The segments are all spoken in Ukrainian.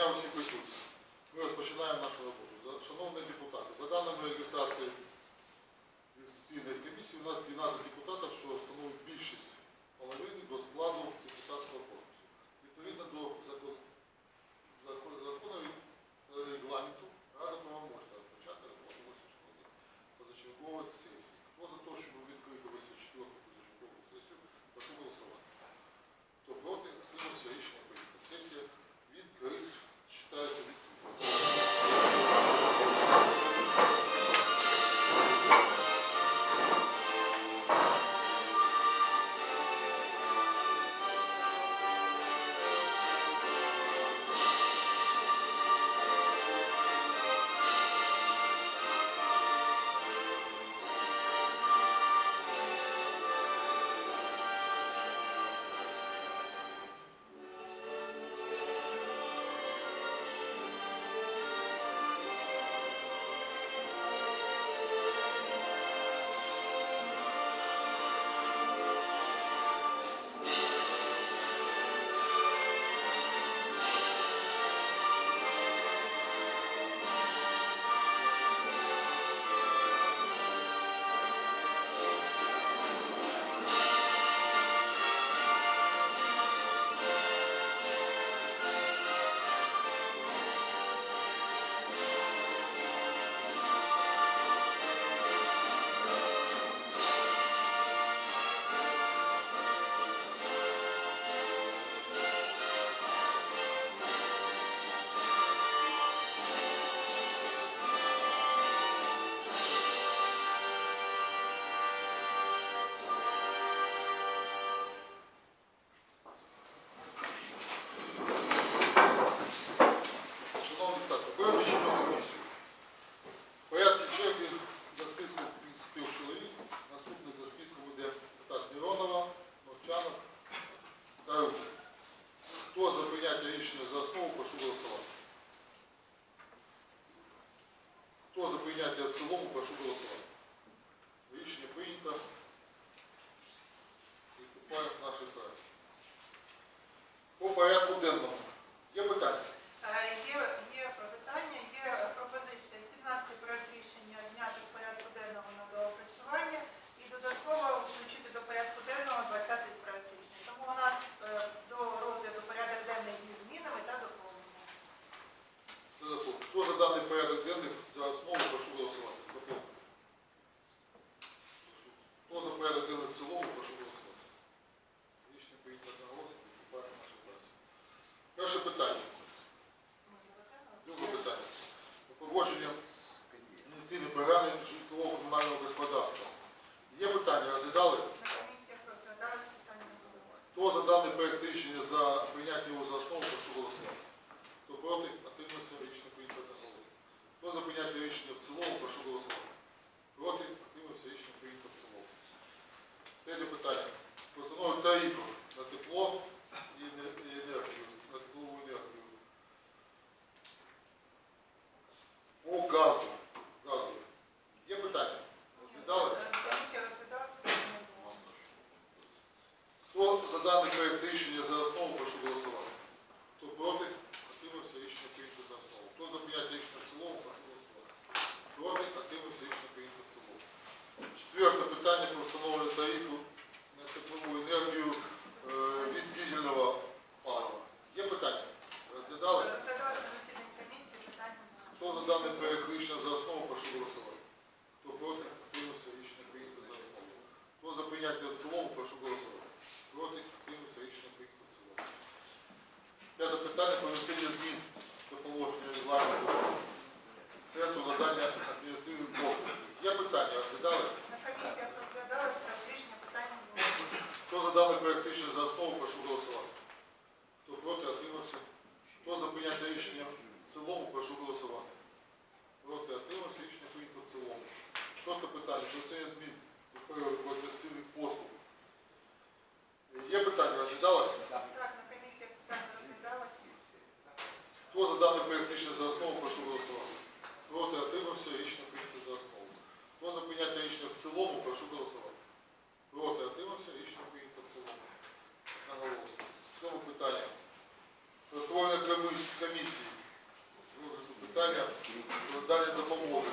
дня усі присутні. Ми розпочинаємо нашу роботу. Шановні депутати, за даними реєстрації сесійної комісії, у нас 12 депутатів, що становить більшість половини до складу депутатського корпусу. Відповідно до цілому прошу голосовать. проект в цілому, прошу голосувати. сказати, що це є збір використовних тобто, послуг. Є питання, розглядалося? Так, на комісії питання розглядалося. Хто за даний проєкт рішення за основу, прошу голосувати. Проти отримався, рішення прийняти за основу. Хто за прийняття рішення в цілому, прошу голосувати. Проти отримався, рішення прийнято в цілому. Наголосно. В цьому питання. Про створення комісії. Питання про дання допомоги.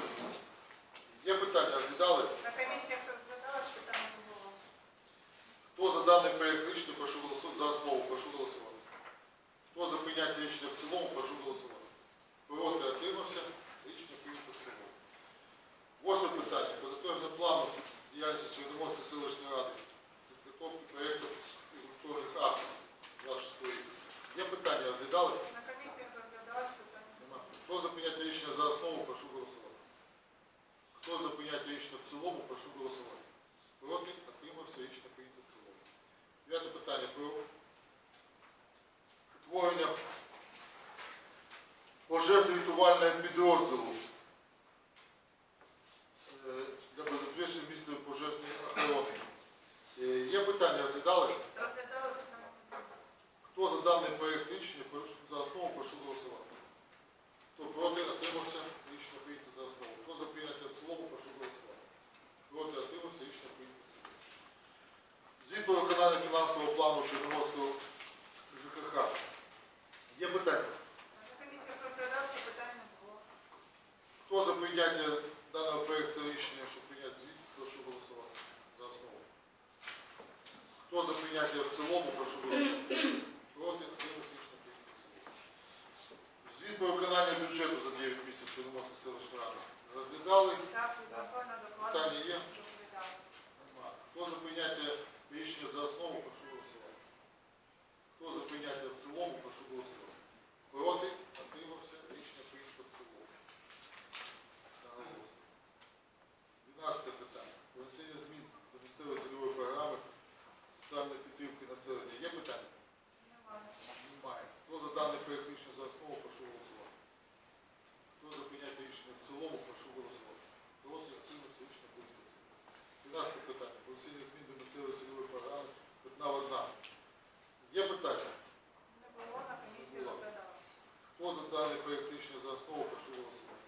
проєкт за основу, прошу голосувати.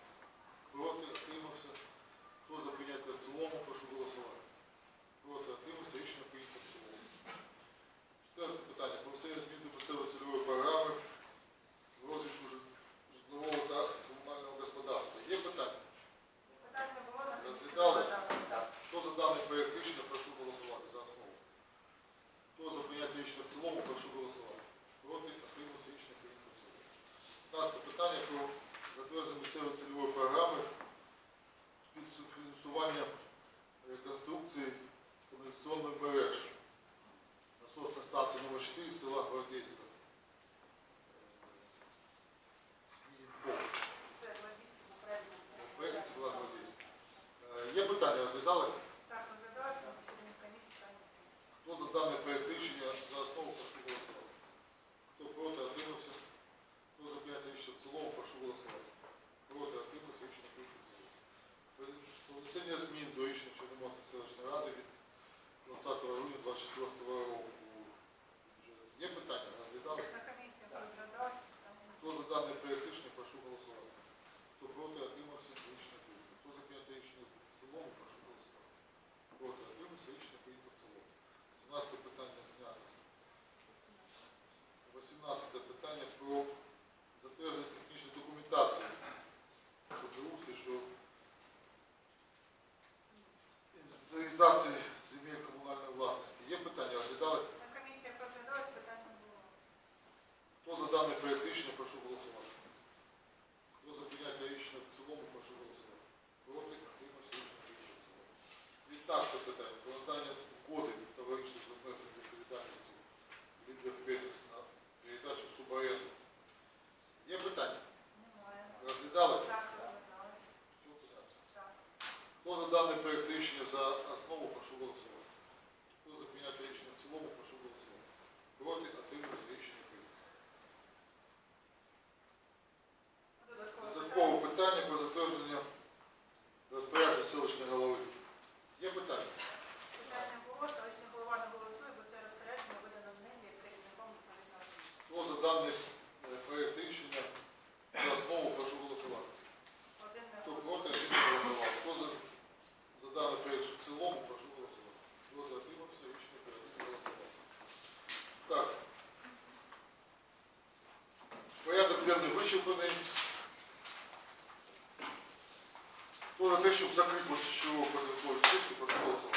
Проти отримався. Хто за прийняття цілому, прошу голосувати. Проти отримався, рішення прийнято в цілому. 14 питання. Про все зміни до місцевої цільової програми. 15 питання. Повертання входить товариство з обмеженою відповідальністю Лідер Федерс на передачу субаренду. Є питання? Немає. Розглядали? Так, розглядали. Все питання. Хто за даний проєкт рішення за Щоб закрити ось що позитивно.